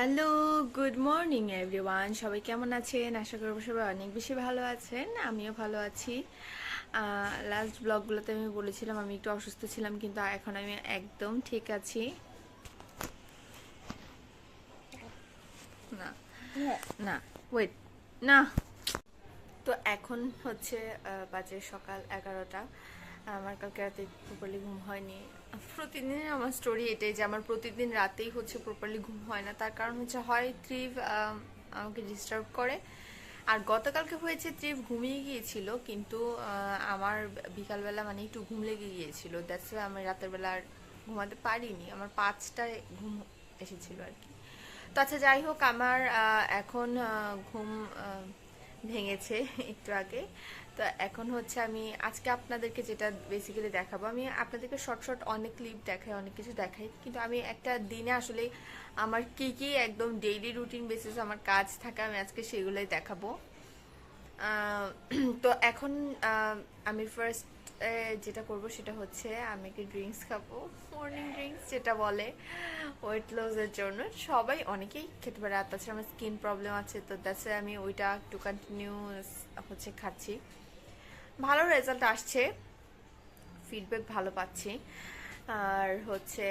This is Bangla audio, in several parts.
Hello, good morning everyone. সবাই কেমন আছেন? আশা করব সবাই অনেক বেশি ভালো আছেন, আমিও ভালো আছি। লাস্ট ব্লগগুলোতে আমি বলেছিলাম আমি একটু অসুস্থ ছিলাম, কিন্তু এখন আমি একদম ঠিক আছি। না না ওয়েট না। তো এখন হচ্ছে বাজে সকাল এগারোটা। আমার কালকে রাতে প্রপারলি ঘুম হয়নি। প্রতিদিন আমার স্টোরি এটাই যে আমার প্রতিদিন রাতেই হচ্ছে প্রপারলি ঘুম হয় না। তার কারণ হচ্ছে হয় ত্রিভ আমাকে ডিস্টার্ব করে। আর গতকালকে হয়েছে ত্রিভ ঘুমিয়ে গিয়েছিল, কিন্তু আমার বিকালবেলা মানে একটু ঘুম লেগে গিয়েছিল। দ্যাটস আমি রাতের বেলা আর ঘুমাতে পারিনি। আমার পাঁচটায় ঘুম এসেছিল আর কি। তো আচ্ছা যাই হোক, আমার এখন ঘুম ভেঙেছে একটু আগে। তো এখন হচ্ছে আমি আজকে আপনাদেরকে যেটা বেসিক্যালি দেখাবো, আমি আপনাদেরকে শর্ট শর্ট অনেক ক্লিপ দেখাই, অনেক কিছু দেখাই, কিন্তু আমি একটা দিনে আসলে আমার কি কি একদম ডেইলি রুটিন বেসিস আমার কাজ থাকে আমি আজকে সেগুলোই দেখাবো। তো এখন আমি ফার্স্ট যেটা করব সেটা হচ্ছে আমি কি ড্রিঙ্কস খাব মর্নিং ড্রিঙ্কস যেটা বলে ওয়েট লসের জন্য। সবাই অনেকেই খেতে পারে আর তাছাড়া আমার স্কিন প্রবলেম আছে, তো দ্যাটস আমি ওইটা একটু কন্টিনিউ হচ্ছে খাচ্ছি। ভালো রেজাল্ট আসছে। ফিডব্যাক ভালো পাচ্ছি। আর হচ্ছে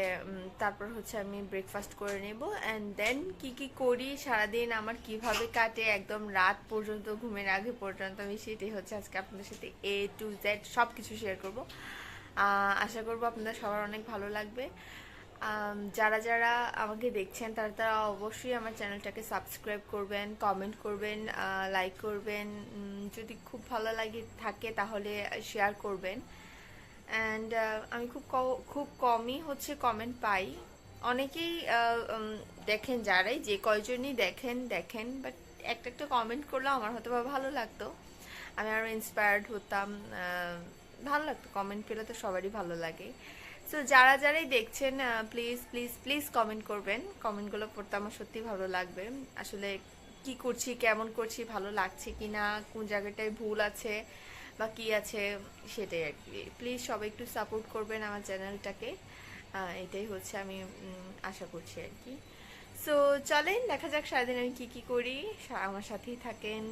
তারপর হচ্ছে আমি ব্রেকফাস্ট করে নেব। অ্যান্ড দেন কি কি করি, সারাদিন আমার কীভাবে কাটে, একদম রাত পর্যন্ত, ঘুমের আগে পর্যন্ত আমি সেটাই হচ্ছে আজকে আপনাদের সাথে এ টু জেড সব কিছু শেয়ার করব আশা করব আপনাদের সবার অনেক ভালো লাগবে। যারা যারা আমাকে দেখছেন, তারা তারা অবশ্যই আমার চ্যানেলটাকে সাবস্ক্রাইব করবেন কমেন্ট করবেন লাইক করবেন যদি খুব ভালো লাগে, থাকে তাহলে শেয়ার করবেন। অ্যান্ড আমি খুব খুব কমই হচ্ছে কমেন্ট পাই। অনেকেই দেখেন যারাই, যে কয়জনই দেখেন দেখেন বাট একটা একটা কমেন্ট করলেও আমার হয়তো ভালো লাগতো। আমি আরও ইন্সপায়ার্ড হতাম ভালো লাগতো কমেন্ট পেলে তো সবারই ভালো লাগে। সো যারা যারাই দেখছেন প্লিজ প্লিজ প্লিজ কমেন্ট করবেন কমেন্টগুলো পড়তে আমার সত্যি ভালো লাগবে আসলে কি করছি কেমন করছি ভালো লাগছে কি না কোন জায়গাটায় ভুল আছে বা কি আছে সেটাই আর কি প্লিজ সবাই একটু সাপোর্ট করবেন আমার চ্যানেলটাকে এটাই হচ্ছে আমি আশা করছি আর কি সো চলেন দেখা যাক সারাদিন আমি কি কি করি আমার সাথেই থাকেন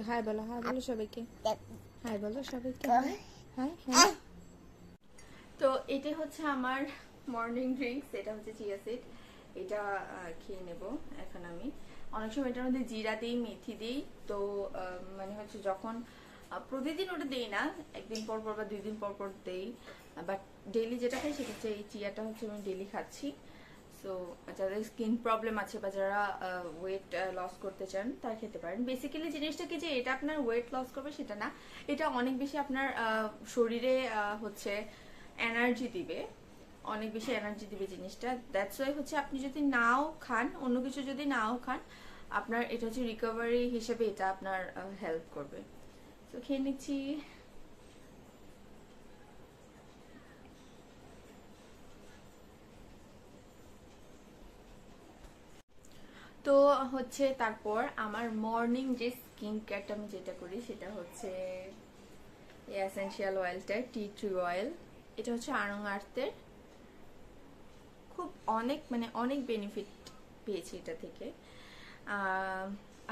হাই বলো হাই বলো সবাইকে। হাই বলো সবাইকে। হাই হ্যাঁ তো এটা হচ্ছে আমার মর্নিং ড্রিঙ্কস এটা হচ্ছে চিয়া সিড এটা খেয়ে নেব এখন আমি। অনেক সময় এটার মধ্যে জিরা দিই মেথি দিই। তো আহ, মানে হচ্ছে যখন প্রতিদিন ওটা দেই না একদিন পর পর বা দুই দিন পর পর দেই। বাট ডেইলি যেটা খাই সেটা হচ্ছে এই চিয়াটা হচ্ছে আমি ডেইলি খাচ্ছি। সো যাদের স্কিন প্রবলেম আছে বা যারা ওয়েট লস করতে চান, তারা খেতে পারেন। বেসিক্যালি জিনিসটা কি যে, এটা আপনার ওয়েট লস করবে, সেটা না। এটা অনেক বেশি আপনার শরীরে হচ্ছে এনার্জি দিবে। অনেক বেশি এনার্জি দিবে জিনিসটা। দ্যাটস ওয়াই হচ্ছে আপনি যদি নাও খান, অন্য কিছু যদি নাও খান, আপনার এটা হচ্ছে রিকভারি হিসেবে এটা আপনার হেল্প করবে। তো খেয়ে নিচ্ছি। তো হচ্ছে তারপর আমার মর্নিং যে স্কিন কেয়ারটা আমি যেটা করি সেটা হচ্ছে এসেনশিয়াল অয়েলটা টি ট্রি অয়েল এটা হচ্ছে আড়ং আর্থের খুব অনেক মানে অনেক বেনিফিট পেয়েছি এটা থেকে।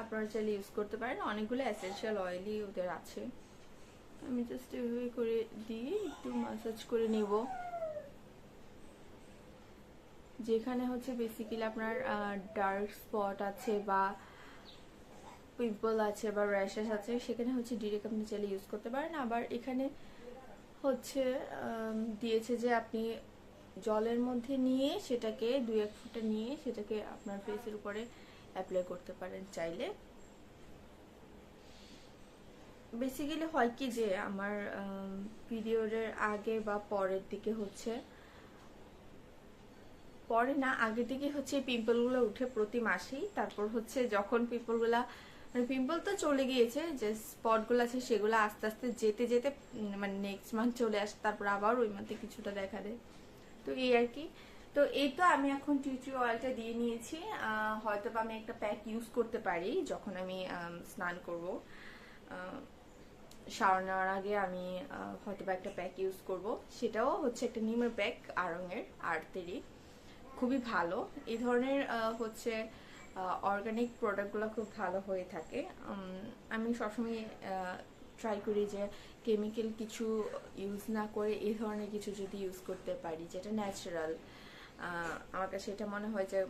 আপনারা চাইলে ইউজ করতে পারেন। অনেকগুলো এসেনশিয়াল অয়েলই ওদের আছে। আমি জাস্ট এভাবে করে দিয়ে একটু মাসাজ করে নিব। যেখানে হচ্ছে বেসিক্যালি আপনার ডার্ক স্পট আছে বা পিম্পল আছে বা র্যাশেস আছে, সেখানে হচ্ছে ডিরেক্ট আপনি চাইলে ইউজ করতে পারেন। আবার এখানে হচ্ছে দিয়েছে যে আপনি জলের মধ্যে নিয়ে সেটাকে দুই এক ফুটা নিয়ে সেটাকে আপনার ফেসের উপরে অ্যাপ্লাই করতে পারেন চাইলে। বেসিক্যালি হয় কি যে আমার পিরিয়ডের আগে বা পরের দিকে হচ্ছে পরে না, আগে থেকে হচ্ছে পিম্পলগুলো উঠে প্রতি মাসেই। তারপর হচ্ছে যখন পিম্পলগুলা মানে পিম্পল তো চলে গিয়েছে, যে স্পটগুলো আছে সেগুলো আস্তে আস্তে যেতে যেতে মানে নেক্সট মান্থ চলে আসে, তারপর আবার ওই মান্থে কিছুটা দেখা দেয়। তো এই আর কি। তো এই তো আমি এখন টিউটি অয়েলটা দিয়ে নিয়েছি। হয়তো বা আমি একটা প্যাক ইউজ করতে পারি যখন আমি স্নান করব। শাওয়ার নেওয়ার আগে আমি হয়তো বা একটা প্যাক ইউজ করব। সেটাও হচ্ছে একটা নিমের প্যাক, আড়ঙের আর্টেরই খুবই ভালো। এই ধরনের হচ্ছে অর্গানিক প্রোডাক্টগুলো খুব ভালো হয়ে থাকে। আমি সবসময় ট্রাই করি যে কেমিক্যাল কিছু ইউজ না করে এই ধরনের কিছু যদি ইউজ করতে পারি, যেটা ন্যাচারাল আমার কাছে এটা মনে হয় যে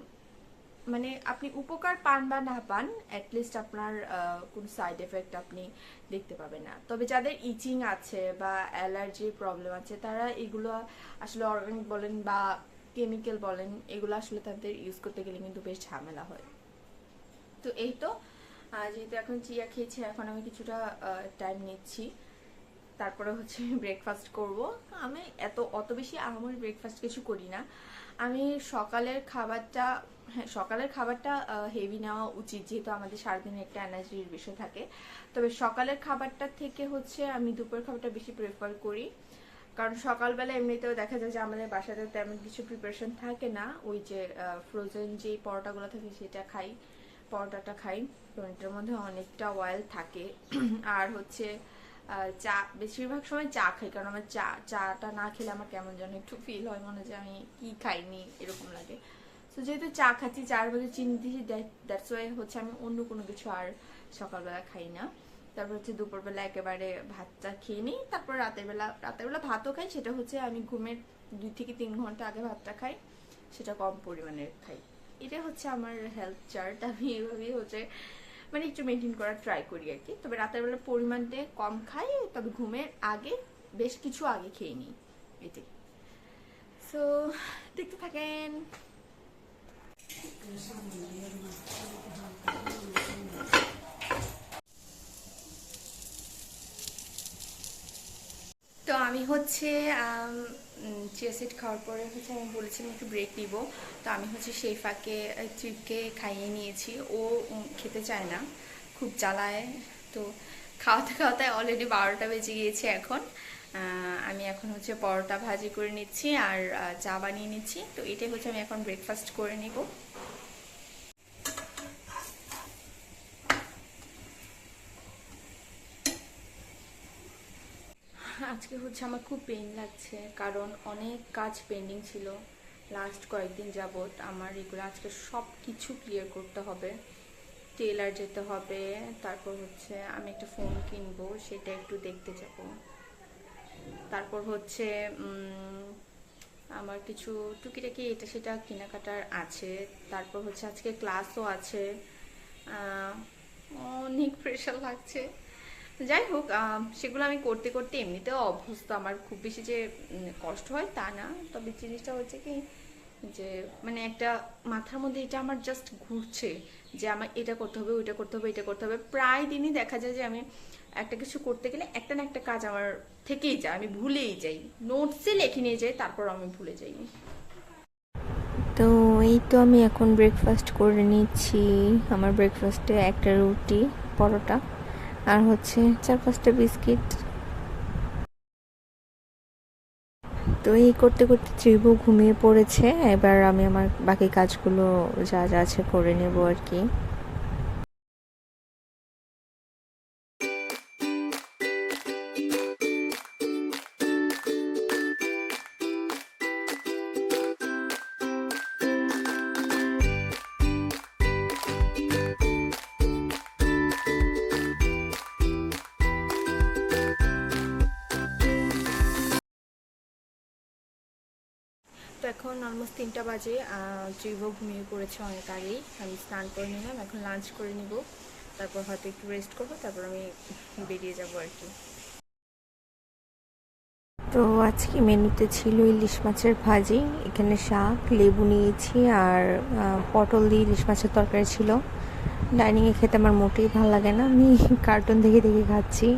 মানে আপনি উপকার পান বা না পান অ্যাটলিস্ট আপনার কোনো সাইড এফেক্ট আপনি দেখতে পাবেন না। তবে যাদের ইচিং আছে বা অ্যালার্জির প্রবলেম আছে, তারা এগুলো আসলে অর্গানিক বলেন বা কেমিক্যাল বলেন, এগুলো আসলে তাদের ইউজ করতে গেলে কিন্তু বেশ ঝামেলা হয়। তো এই তো যেহেতু এখন চিয়া খেয়েছি, এখন আমি কিছুটা টাইম নিচ্ছি। তারপরে হচ্ছে ব্রেকফাস্ট করব। আমি এত, অত বেশি আহামরি ব্রেকফাস্ট কিছু করি না। আমি সকালের খাবারটা হ্যাঁ সকালের খাবারটা হেভি নেওয়া উচিত, যেহেতু আমাদের সারাদিনে একটা এনার্জির বিষয় থাকে। তবে সকালের খাবারটা থেকে হচ্ছে আমি দুপুরের খাবারটা বেশি প্রেফার করি। কারণ সকালবেলা এমনিতেও দেখা যায় যে আমাদের বাসাতে তেমন কিছু প্রিপারেশন থাকে না। ওই যে ফ্রোজেন যে পরোটাগুলো থাকে সেটা খাই, পরোটাটা খাই। তো এটার মধ্যে অনেকটা অয়েল থাকে। আর হচ্ছে চা, বেশিরভাগ সময় চা খাই, কারণ আমার চা, চাটা না খেলে আমার কেমন যেন একটু ফিল হয়, মনে হয় যে আমি কি খাইনি, এরকম লাগে। তো যেহেতু চা খাচ্ছি চার মধ্যে চিনি দিয়েছি দ্যাটস ওয়াই হচ্ছে আমি অন্য কোনো কিছু আর সকালবেলা খাই না। তারপর হচ্ছে দুপুরবেলা একেবারে ভাতটা খেয়ে নিই, তারপর রাতের বেলা রাতের বেলা ভাতও খাই, সেটা হচ্ছে আমি ঘুমের দুই থেকে তিন ঘণ্টা আগে ভাতটা খাই, সেটা কম পরিমাণে খাই। এটা হচ্ছে আমার হেলথ চার্ট আমি এভাবেই হচ্ছে মানে একটু মেনটেন করার ট্রাই করি আর কি। তবে রাতের বেলা পরিমাণটা কম খাই, তবে ঘুমের আগে, বেশ কিছু আগে খেয়ে নিই, এটাই। সো দেখতে থাকেন তো আমি হচ্ছে চিয়া খাওয়ার পরে হচ্ছে আমি বলেছিলাম একটু ব্রেক নিব। তো আমি হচ্ছে সেই ফাঁকে ট্রিপকে খাইয়ে নিয়েছি। ও খেতে চায় না, খুব জ্বালায়। তো খাওয়াতে খাওয়াতে অলরেডি বারোটা বেজে গিয়েছে এখন। আমি এখন হচ্ছে পরোটা ভাজি করে নিচ্ছি আর চা বানিয়ে নিচ্ছি। তো এটাই হচ্ছে আমি এখন ব্রেকফাস্ট করে নিব। আজকে হচ্ছে আমার খুব পেন লাগছে, কারণ অনেক কাজ পেন্ডিং ছিল। লাস্ট কয়েকদিন যাবৎ আমার এগুলো আজকে সব কিছু ক্লিয়ার করতে হবে। টেলার যেতে হবে, তারপর হচ্ছে আমি একটা ফোন কিনবো, সেটা একটু দেখতে যাব। তারপর হচ্ছে আমার কিছু টুকিটাকি এটা সেটা কেনাকাটার আছে। তারপর হচ্ছে আজকে ক্লাসও আছে। অনেক প্রেশার লাগছে। যাই হোক সেগুলো আমি করতে করতে এমনিতেও অভ্যস্ত। আমার খুব বেশি যে কষ্ট হয় তা না। তবে জিনিসটা হচ্ছে কি যে মানে একটা মাথার মধ্যে এটা আমার জাস্ট ঘুরছে যে, আমার এটা করতে হবে, ওইটা করতে হবে, এটা করতে হবে। প্রায় দিনই দেখা যায় যে, আমি একটা কিছু করতে গেলে একটা না একটা কাজ আমার থেকেই যায়, আমি ভুলেই যাই। নোটসে লিখে নিয়ে যাই, তারপর আমি ভুলে যাই। তো এই তো আমি এখন ব্রেকফাস্ট করে নিচ্ছি। আমার ব্রেকফাস্টে একটা রুটি, পরোটা। আর হচ্ছে চার পাঁচটা বিস্কিট। তো এই করতে করতে ত্রিভু ঘুমিয়ে পড়েছে। এবার আমি আমার বাকি কাজগুলো যা যা আছে করে নেব আর কি। এখন অলমোস্ট তিনটা বাজে। ত্রিভ ঘুমিয়ে পড়েছে অনেক আগেই আমি স্নান করে নিলাম, এখন লাঞ্চ করে নিব। তারপর হয়তো একটু রেস্ট করব, তারপর আমি বেরিয়ে যাব আর কি। তো আজকে মেনুতে ছিল ইলিশ মাছের ভাজি, এখানে শাক, লেবু নিয়েছি আর পটল দিয়ে ইলিশ মাছের তরকারি ছিল। ডাইনিংয়ে খেতে আমার মোটেই ভালো লাগে না, আমি কার্টুন দেখে দেখে খাচ্ছি।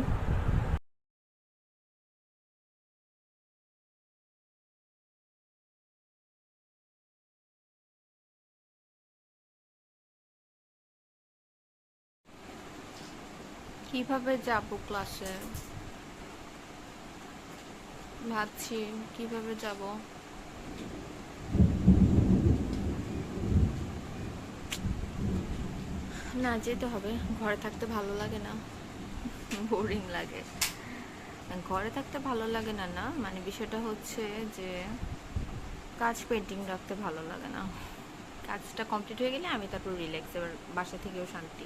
কীভাবে যাব ক্লাসে? ভাবছি কীভাবে যাব? না, যেতে হবে। ঘরে থাকতে ভালো লাগে না। বোরিং লাগে। ঘরে থাকতে ভালো লাগে না না? মানে বিষয়টা হচ্ছে যে কাজ পেন্টিং রাখতে ভালো লাগে না। কাজটা কমপ্লিট হয়ে গেলে আমি তারপর রিল্যাক্স এবার বাসা থেকেও শান্তি।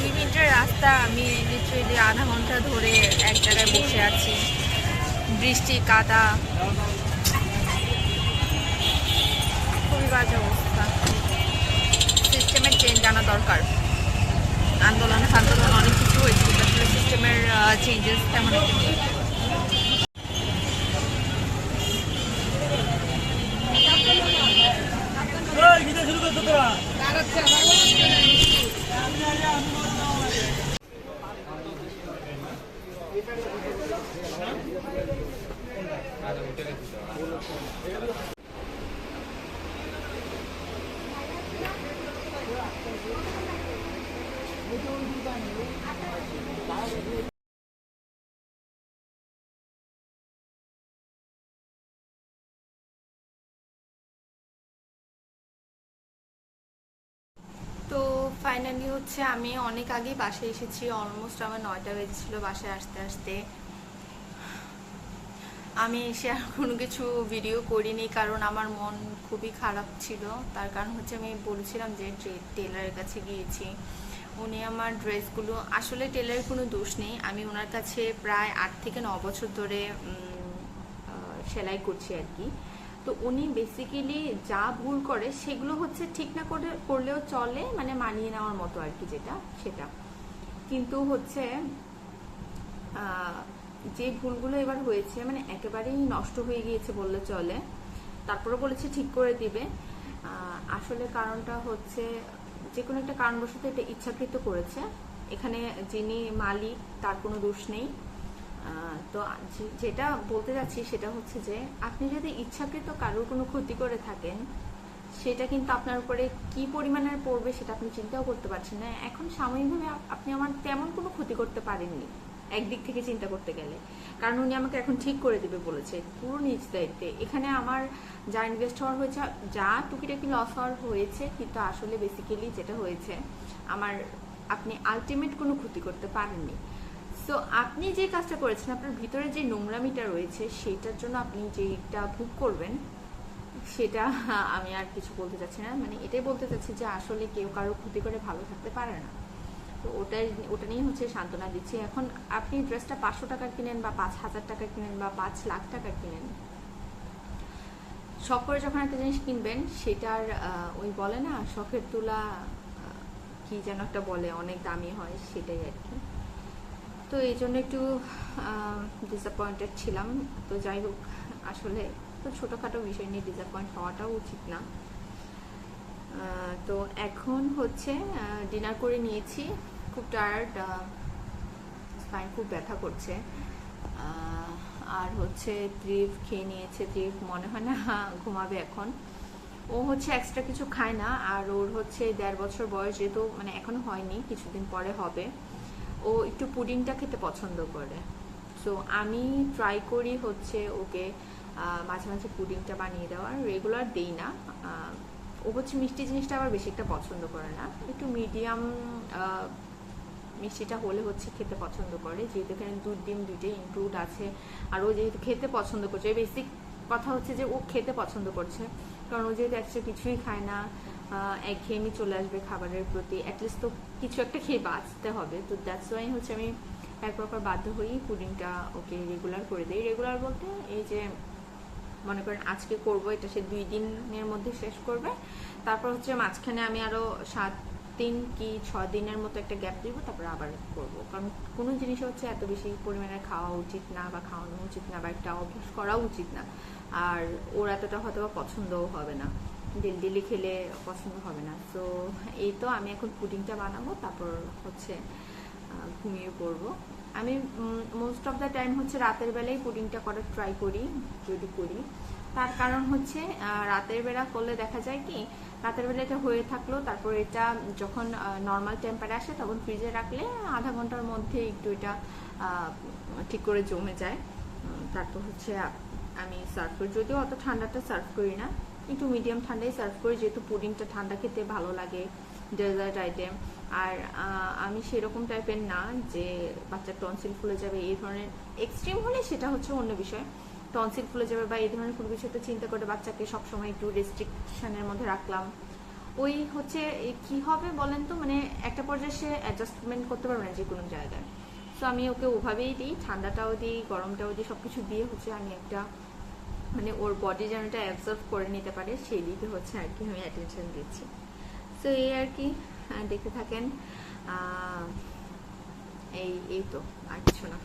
দুই মিনিটের রাস্তা আমি লিটারেলি আধা ঘণ্টা ধরে এক জায়গায় বসে আছি। বৃষ্টি কাদা। খুবই বাজে অবস্থা। সিস্টেমের চেঞ্জ আনা দরকার। আন্দোলন আন্দোলন অনেক কিছু হয়েছে আসলে সিস্টেমের চেঞ্জেস তেমন একটা নেই। তো ফাইনালি হচ্ছে আমি অনেক আগে বাসে এসেছি অলমোস্ট আমার নয়টা বেজেছিল বাসায় আসতে আসতে। আমি এসে আর কোনো কিছু ভিডিও করিনি কারণ আমার মন খুবই খারাপ ছিল। তার কারণ হচ্ছে আমি বলেছিলাম যে টেলারের কাছে গিয়েছি। উনি আমার ড্রেসগুলো, আসলে টেলারের কোনো দোষ নেই। আমি ওনার কাছে প্রায় আট থেকে ন বছর ধরে সেলাই করছি আর কি। তো উনি বেসিক্যালি যা ভুল করে, সেগুলো হচ্ছে ঠিক না করে, করলেও চলে মানে মানিয়ে নেওয়ার মতো আর কি যেটা, সেটা। কিন্তু হচ্ছে যে ভুলগুলো এবার হয়েছে মানে একেবারেই নষ্ট হয়ে গিয়েছে বললে চলে তারপরে বলেছে ঠিক করে দিবে। আসলে কারণটা হচ্ছে যে কোনো একটা কারণবশত এটা ইচ্ছাকৃত করেছে। এখানে যিনি মালিক, তার কোনো দোষ নেই। তো যেটা বলতে যাচ্ছি সেটা হচ্ছে যে, আপনি যদি ইচ্ছাকৃত কারোর কোনো ক্ষতি করে থাকেন, সেটা কিন্তু আপনার উপরে কি পরিমাণের পড়বে সেটা আপনি চিন্তাও করতে পারছেন না। এখন সাময়িকভাবে আপনি আমার তেমন কোনো ক্ষতি করতে পারেননি। একদিক থেকে চিন্তা করতে গেলে। কারণ উনি আমাকে এখন ঠিক করে দেবে বলেছে, পুরো নিজ দায়িত্বে। এখানে আমার যা ইনভেস্ট হওয়ার হয়েছে, যা টুকিটাকি লস হওয়ার হয়েছে, কিন্তু আসলে বেসিক্যালি যেটা হয়েছে, আমার আপনি আলটিমেট কোনো ক্ষতি করতে পারেননি। সো আপনি যে কাজটা করেছেন, আপনার ভিতরে যে নোংরামিটা রয়েছে, সেটার জন্য আপনি যেটা ভোগ করবেন, সেটা আমি আর কিছু বলতে চাচ্ছি না। মানে এটাই বলতে চাচ্ছি যে আসলে কেউ কারও ক্ষতি করে ভালো থাকতে পারে না। তো ওটাই, ওটা নিয়ে হচ্ছে সান্ত্বনা দিচ্ছি। এখন আপনি ড্রেসটা পাঁচশো টাকা কিনেন বা পাঁচ হাজার টাকা কিনেন বা পাঁচ লাখ টাকা কিনেন, শখ করে যখন একটা জিনিস কিনবেন, সেটার ওই বলে না, শখের তুলা কি যেন একটা বলে, অনেক দামি হয়, সেটাই আর কি। তো এই জন্য একটু ডিসঅ্যাপয়েন্টেড ছিলাম। তো যাই হোক, আসলে তো ছোটোখাটো বিষয় নিয়ে ডিসঅ্যাপয়েন্ট হওয়াটাও উচিত না। তো এখন হচ্ছে ডিনার করে নিয়েছি। খুব টায়ার্ড স্পাইন খুব ব্যথা করছে। আর হচ্ছে দ্রিপ খেয়ে নিয়েছে দ্রিপ মনে হয় না, ঘুমাবে এখন। ও হচ্ছে এক্সট্রা কিছু খায় না, আর ওর হচ্ছে দেড় বছর বয়স যেহেতু মানে এখনও হয়নি, কিছুদিন পরে হবে। ও একটু পুডিংটা খেতে পছন্দ করে। সো আমি ট্রাই করি হচ্ছে ওকে মাঝে মাঝে পুডিংটা বানিয়ে দেওয়ার। রেগুলার দেই না। ও হচ্ছে মিষ্টি জিনিসটা আবার বেশি একটা পছন্দ করে না। একটু মিডিয়াম মিষ্টিটা হলে হচ্ছে খেতে পছন্দ করে, যেহেতু এখানে দুধ, ডিম দুইটাই ইনক্লুড আছে। আর ও যেহেতু খেতে পছন্দ করছে বেসিক কথা হচ্ছে যে ও খেতে পছন্দ করছে। কারণ ও যেহেতু একশো কিছুই খায় না একঘেয়েমি চলে আসবে খাবারের প্রতি। অ্যাটলিস্ট তো কিছু একটা খেয়ে বাঁচতে হবে। তো দ্যাটস ওয়াই হচ্ছে আমি এক প্রকার বাধ্য হয়েই পুডিংটা ওকে রেগুলার করে দিই। রেগুলার বলতে এই যে মনে করেন আজকে করব, এটা সে দুই দিনের মধ্যে শেষ করবে। তারপর হচ্ছে মাঝখানে আমি আরও সাত দিন কি ছ দিনের মতো একটা গ্যাপ দিব, তারপর আবার করব। কারণ কোনো জিনিস হচ্ছে এত বেশি পরিমাণে খাওয়া উচিত না বা খাওয়ানো উচিত না বা একটা অভ্যাস করা উচিত না। আর ওর এতটা হয়তো বা পছন্দও হবে না। ডেলি ডেলি খেলে পছন্দ হবে না। তো এই তো আমি এখন পুডিংটা বানাবো, তারপর হচ্ছে ঘুমিয়ে পড়ব। আমি মোস্ট অফ দ্য টাইম হচ্ছে রাতের বেলায় পুডিংটা করার ট্রাই করি, যদি করি। তার কারণ হচ্ছে রাতের বেলা করলে দেখা যায় কি, রাতের বেলা এটা হয়ে থাকল, তারপর এটা যখন নর্মাল টেম্পারে আসে তখন ফ্রিজে রাখলে আধা ঘণ্টার মধ্যে একটু এটা ঠিক করে জমে যায়। তারপর হচ্ছে আমি সার্ভ করি। যদিও অত ঠান্ডাটা সার্ভ করি না, একটু মিডিয়াম ঠান্ডাই সার্ভ করি, যেহেতু পুডিংটা ঠান্ডা খেতে ভালো লাগে ডেজার্ট আইটেম আর আমি সেরকম টাইপের না যে বাচ্চার টনসিল ফুলে যাবে, এই ধরনের এক্সট্রিম হলে সেটা হচ্ছে অন্য বিষয়। টনসিল ফুলে যাবে বা এই ধরনের কোনো একটা চিন্তা করে বাচ্চাকে সবসময় একটু রেস্ট্রিকশনের মধ্যে রাখলাম। ওই হচ্ছে কি হবে বলেন তো? মানে একটা পর্যায়ে সে অ্যাডজাস্টমেন্ট করতে পারবে না যে কোনো জায়গায়। সো আমি ওকে ওভাবেই দিই, ঠান্ডাটাও দিই, গরমটাও দিই সব কিছু দিয়ে হচ্ছে আমি একটা মানে ওর বডি যেন এটা অ্যাবজর্ভ করে নিতে পারে, সেই দিকে হচ্ছে আর কি আমি অ্যাটেনশন দিচ্ছি। সো এই আর কি দেখতে থাকেন। এই এই তো, আর কিছু না।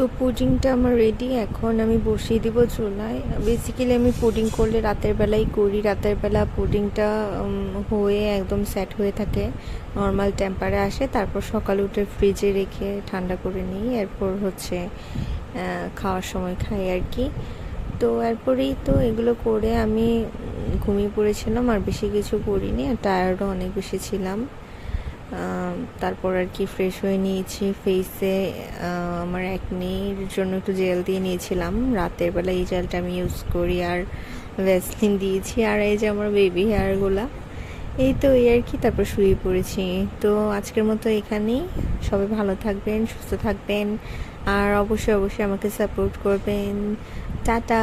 তো পুডিংটা আমার রেডি এখন আমি বসিয়ে দিব চুলায়। বেসিক্যালি আমি পুডিং করলে রাতের বেলাই করি, রাতের বেলা পুডিংটা হয়ে একদম সেট হয়ে থাকে নর্মাল টেম্পারে আসে, তারপর সকালে উঠে ফ্রিজে রেখে ঠান্ডা করে নিই, এরপর হচ্ছে খাওয়ার সময় খাই আর কি। তো এরপরেই তো এগুলো করে আমি ঘুমিয়ে পড়েছিলাম, আর বেশি কিছু করিনি, আর টায়ার্ডও অনেক বেশি ছিলাম। তারপর আর কি ফ্রেশ হয়ে নিয়েছি ফেসে আমার একনির জন্য একটু জেল দিয়ে নিয়েছিলাম। রাতের বেলা এই জেলটা আমি ইউজ করি আর ভ্যাসলিন দিয়েছি। আর এই যে আমার বেবি হেয়ারগুলা এই তো এই আর কি, তারপর শুয়ে পড়েছি। তো আজকের মতো এখানেই। সবাই ভালো থাকবেন, সুস্থ থাকবেন। আর অবশ্যই অবশ্যই আমাকে সাপোর্ট করবেন। টাটা!